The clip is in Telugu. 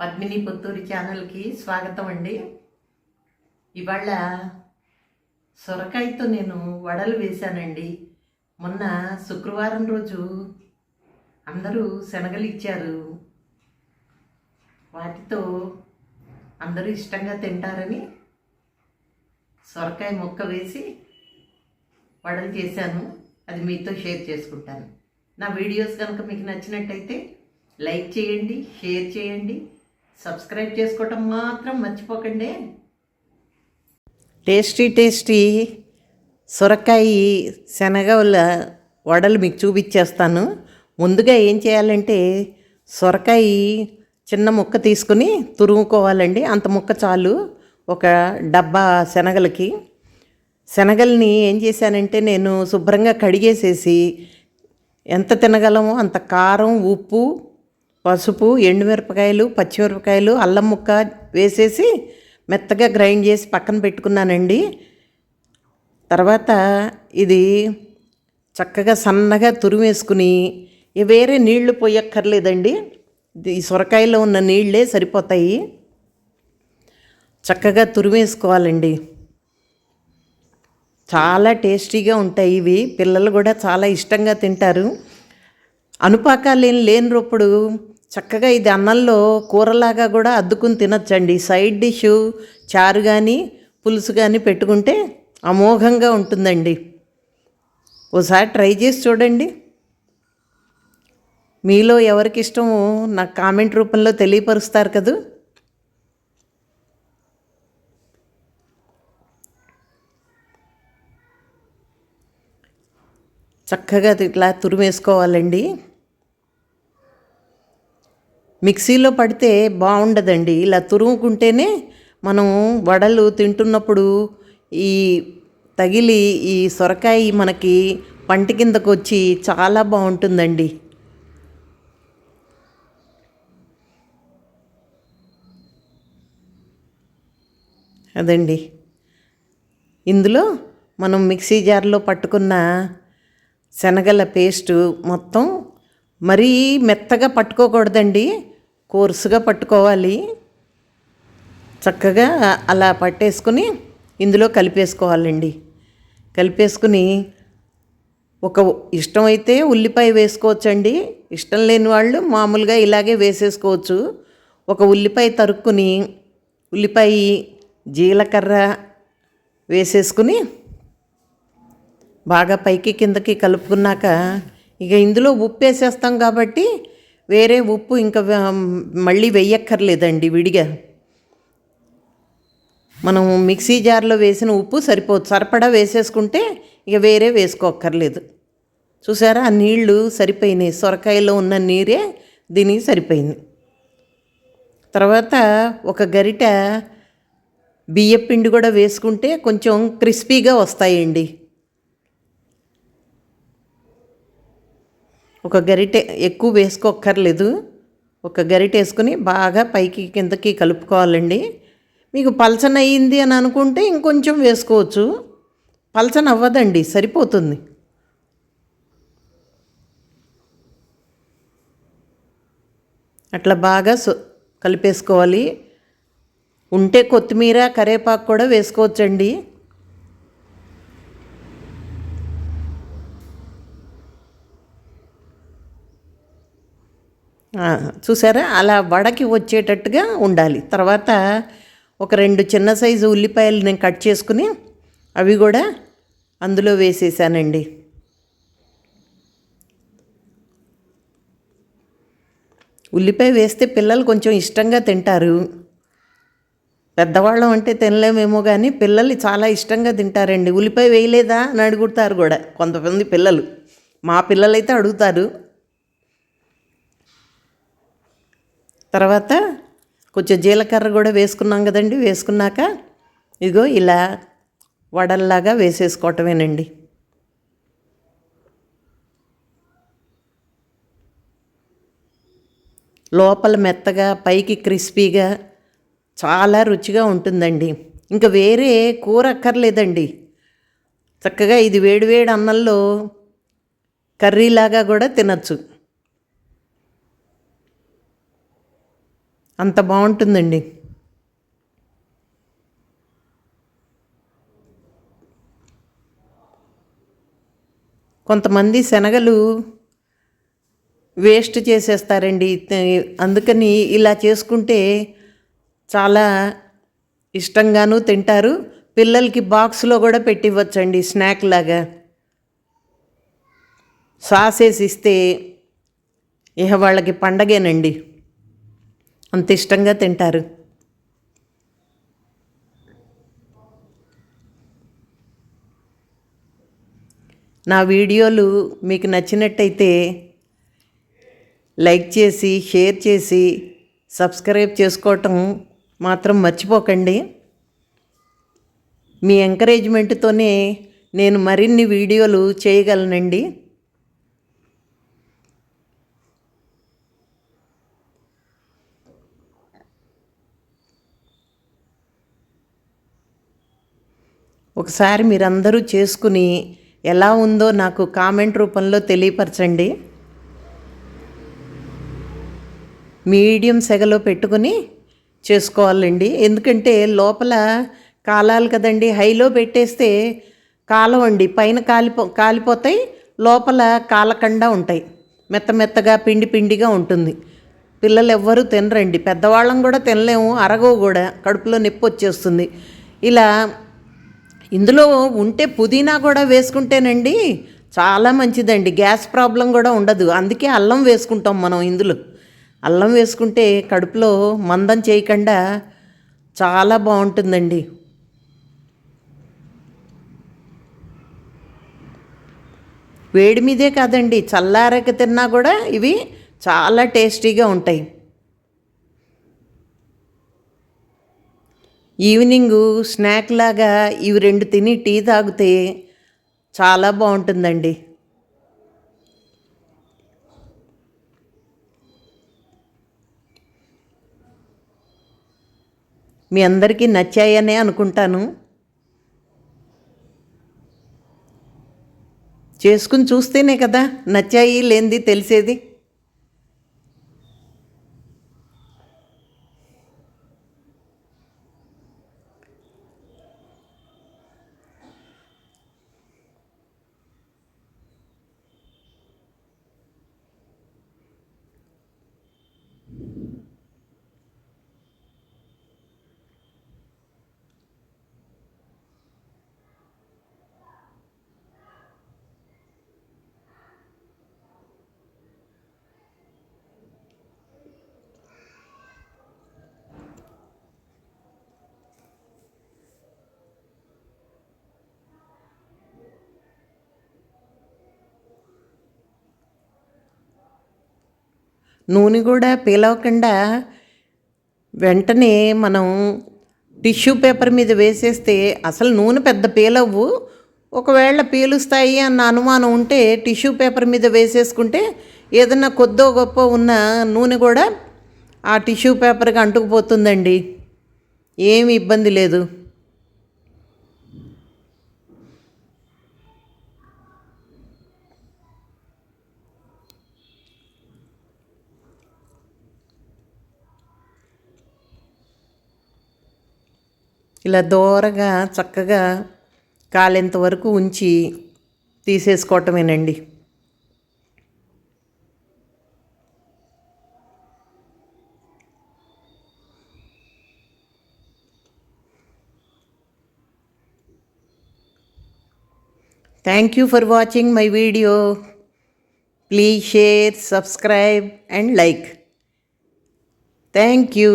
పద్మిని పుత్తూరు ఛానల్కి స్వాగతం అండి ఇవాళ సొరకాయతో నేను వడలు వేశానండి. మొన్న శుక్రవారం రోజు అందరూ శనగలు ఇచ్చారు. వాటితో అందరూ ఇష్టంగా తింటారని సొరకాయ ముక్క వేసి వడలు చేశాను. అది మీతో షేర్ చేసుకుంటాను. నా వీడియోస్ కనుక మీకు నచ్చినట్టయితే లైక్ చేయండి షేర్ చేయండి. సబ్స్క్రైబ్ చేసుకోవటం మాత్రం మర్చిపోకండి. టేస్టీ టేస్టీ సొరకాయ శనగల వడలు మీకు చూపించేస్తాను. ముందుగా ఏం చేయాలంటే సొరకాయ చిన్న ముక్క తీసుకుని తురుముకోవాలండి. అంత ముక్క చాలు. ఒక డబ్బా శనగలకి. శనగల్ని ఏం చేశానంటే నేను శుభ్రంగా కడిగేసేసి ఎంత తినగలమో అంత కారం ఉప్పు పసుపు ఎండుమిరపకాయలు పచ్చిమిరపకాయలు అల్లం ముక్క వేసేసి మెత్తగా గ్రైండ్ చేసి పక్కన పెట్టుకున్నానండి. తర్వాత ఇది చక్కగా సన్నగా తురిమేసుకుని వేరే నీళ్ళు పోయక్కర్లేదండి. ఈ సొరకాయలో ఉన్న నీళ్ళే సరిపోతాయి. చక్కగా తురిమేసుకోవాలండి. చాలా టేస్టీగా ఉంటాయి ఇవి. పిల్లలు కూడా చాలా ఇష్టంగా తింటారు. అనుపాకాలు ఏం లేనినప్పుడు చక్కగా ఇది అన్నంలో కూరలాగా కూడా అద్దుకుని తినచ్చండి. సైడ్ డిష్ చారు కానీ పులుసు కానీ పెట్టుకుంటే అమోఘంగా ఉంటుందండి. ఓసారి ట్రై చేసి చూడండి. మీలో ఎవరికి ఇష్టమో నాకు కామెంట్ రూపంలో తెలియపరుస్తారు కదూ. చక్కగా ఇట్లా తురిమేసుకోవాలండి. మిక్సీలో పడితే బాగుండదండి. ఇలా తురుముకుంటేనే మనం వడలు తింటున్నప్పుడు ఈ తగిలి ఈ సొరకాయ మనకి పంటి కిందకు వచ్చి చాలా బాగుంటుందండి. అదండి. ఇందులో మనం మిక్సీ జార్లో పట్టుకున్న శనగల పేస్టు మొత్తం మరీ మెత్తగా పట్టుకోకూడదండి. కోర్సుగా పట్టుకోవాలి. చక్కగా అలా పట్టేసుకుని ఇందులో కలిపేసుకోవాలండి. కలిపేసుకుని ఒక ఇష్టమైతే ఉల్లిపాయ వేసుకోవచ్చండి. ఇష్టం లేని వాళ్ళు మామూలుగా ఇలాగే వేసేసుకోవచ్చు. ఒక ఉల్లిపాయ తరుక్కుని ఉల్లిపాయ జీలకర్ర వేసేసుకుని బాగా పైకి కిందకి కలుపుకున్నాక ఇక ఇందులో ఉప్పు వేసేస్తాం కాబట్టి వేరే ఉప్పు ఇంకా మళ్ళీ వెయ్యక్కర్లేదండి విడిగా. మనం మిక్సీ జార్లో వేసిన ఉప్పు సరిపోదు. సరిపడా వేసేసుకుంటే ఇక వేరే వేసుకోక్కర్లేదు. చూసారా? ఆ నీళ్ళు సరిపోయినాయి. సొరకాయలో ఉన్న నీరే దీనికి సరిపోయింది. తర్వాత ఒక గరిట బియ్యపిండి కూడా వేసుకుంటే కొంచెం క్రిస్పీగా వస్తాయండి. ఒక గరిటె ఎక్కువ వేసుకోక్కర్లేదు. ఒక గరిటె వేసుకుని బాగా పైకి కిందకి కలుపుకోవాలండి. మీకు పలచన అయ్యింది అని అనుకుంటే ఇంకొంచెం వేసుకోవచ్చు. పలచన అవ్వదండి సరిపోతుంది. అట్లా బాగా సో కలిపేసుకోవాలి. ఉంటే కొత్తిమీర కరేపాకు కూడా వేసుకోవచ్చండి. చూసారా? అలా వడకి వచ్చేటట్టుగా ఉండాలి. తర్వాత ఒక రెండు చిన్న సైజు ఉల్లిపాయలు నేను కట్ చేసుకుని అవి కూడా అందులో వేసేసానండి. ఉల్లిపాయ వేస్తే పిల్లలు కొంచెం ఇష్టంగా తింటారు. పెద్దవాళ్ళం అంటే తినలేమేమో కానీ పిల్లలు చాలా ఇష్టంగా తింటారండి. ఉల్లిపాయ వేయలేదా అని అడుగుతారు కూడా కొంతమంది పిల్లలు. మా పిల్లలైతే అడుగుతారు. తర్వాత కొంచెం జీలకర్ర కూడా వేసుకున్నాం కదండి వేసుకున్నాక ఇదిగో ఇలా వడల్లాగా వేసేసుకోవటమేనండి. లోపల మెత్తగా పైకి క్రిస్పీగా చాలా రుచిగా ఉంటుందండి. ఇంకా వేరే కూర అక్కర్లేదండి. చక్కగా ఇది వేడివేడి అన్నంలో కర్రీలాగా కూడా తినచ్చు. అంత బాగుంటుందండి. కొంతమంది శనగలు వేస్ట్ చేసేస్తారండి. అందుకని ఇలా చేసుకుంటే చాలా ఇష్టంగాను తింటారు. పిల్లలకి బాక్స్లో కూడా పెట్టివ్వచ్చండి స్నాక్ లాగా. సాసేసి ఇస్తే ఇహ వాళ్ళకి పండగేనండి. అంత ఇష్టంగా తింటారు. నా వీడియోలు మీకు నచ్చినట్టయితే లైక్ చేసి షేర్ చేసి సబ్స్క్రైబ్ చేసుకోవటం మాత్రం మర్చిపోకండి. మీ ఎంకరేజ్మెంట్తోనే నేను మరిన్ని వీడియోలు చేయగలనండి. ఒకసారి మీరందరూ చేసుకుని ఎలా ఉందో నాకు కామెంట్ రూపంలో తెలియపరచండి. మీడియం సెగలో పెట్టుకుని చేసుకోవాలండి. ఎందుకంటే లోపల కాలాలు కదండి. హైలో పెట్టేస్తే కాలం అండి. పైన కాలిపో కాలిపోతాయి లోపల కాలకుండా ఉంటాయి. మెత్త మెత్తగా పిండి పిండిగా ఉంటుంది. పిల్లలు ఎవ్వరూ తినరండి. పెద్దవాళ్ళం కూడా తినలేము. అరగవు కూడా. కడుపులో నొప్పి వచ్చేస్తుంది. ఇలా ఇందులో ఉంటే పుదీనా కూడా వేసుకుంటేనండి చాలా మంచిదండి. గ్యాస్ ప్రాబ్లం కూడా ఉండదు. అందుకే అల్లం వేసుకుంటాం మనం ఇందులో. అల్లం వేసుకుంటే కడుపులో మందం చేయకుండా చాలా బాగుంటుందండి. వేడి మీదే కాదండి. చల్లారక తిన్నా కూడా ఇవి చాలా టేస్టీగా ఉంటాయి. ఈవినింగ్ స్నాక్ లాగా ఇవి రెండు తిని టీ తాగితే చాలా బాగుంటుందండి. మీ అందరికీ నచ్చాయనే అనుకుంటాను. చేసుకుని చూస్తేనే కదా నచ్చాయి లేనిది తెలిసేది. నూనె కూడా పీలవకుండా వెంటనే మనం టిష్యూ పేపర్ మీద వేసేస్తే అసలు నూనె పెద్ద పీలవ్వు. ఒకవేళ పీలుస్తాయి అన్న అనుమానం ఉంటే టిష్యూ పేపర్ మీద వేసేసుకుంటే ఏదన్నా కొద్దో గొప్ప ఉన్న నూనె కూడా ఆ టిష్యూ పేపర్కి అంటుకుపోతుందండి. ఏమి ఇబ్బంది లేదు. ఇలా దూరగా చక్కగా కాలేంత వరకు ఉంచి తీసేసుకోవటమేనండి. Thank you for watching my video please share subscribe and like thank you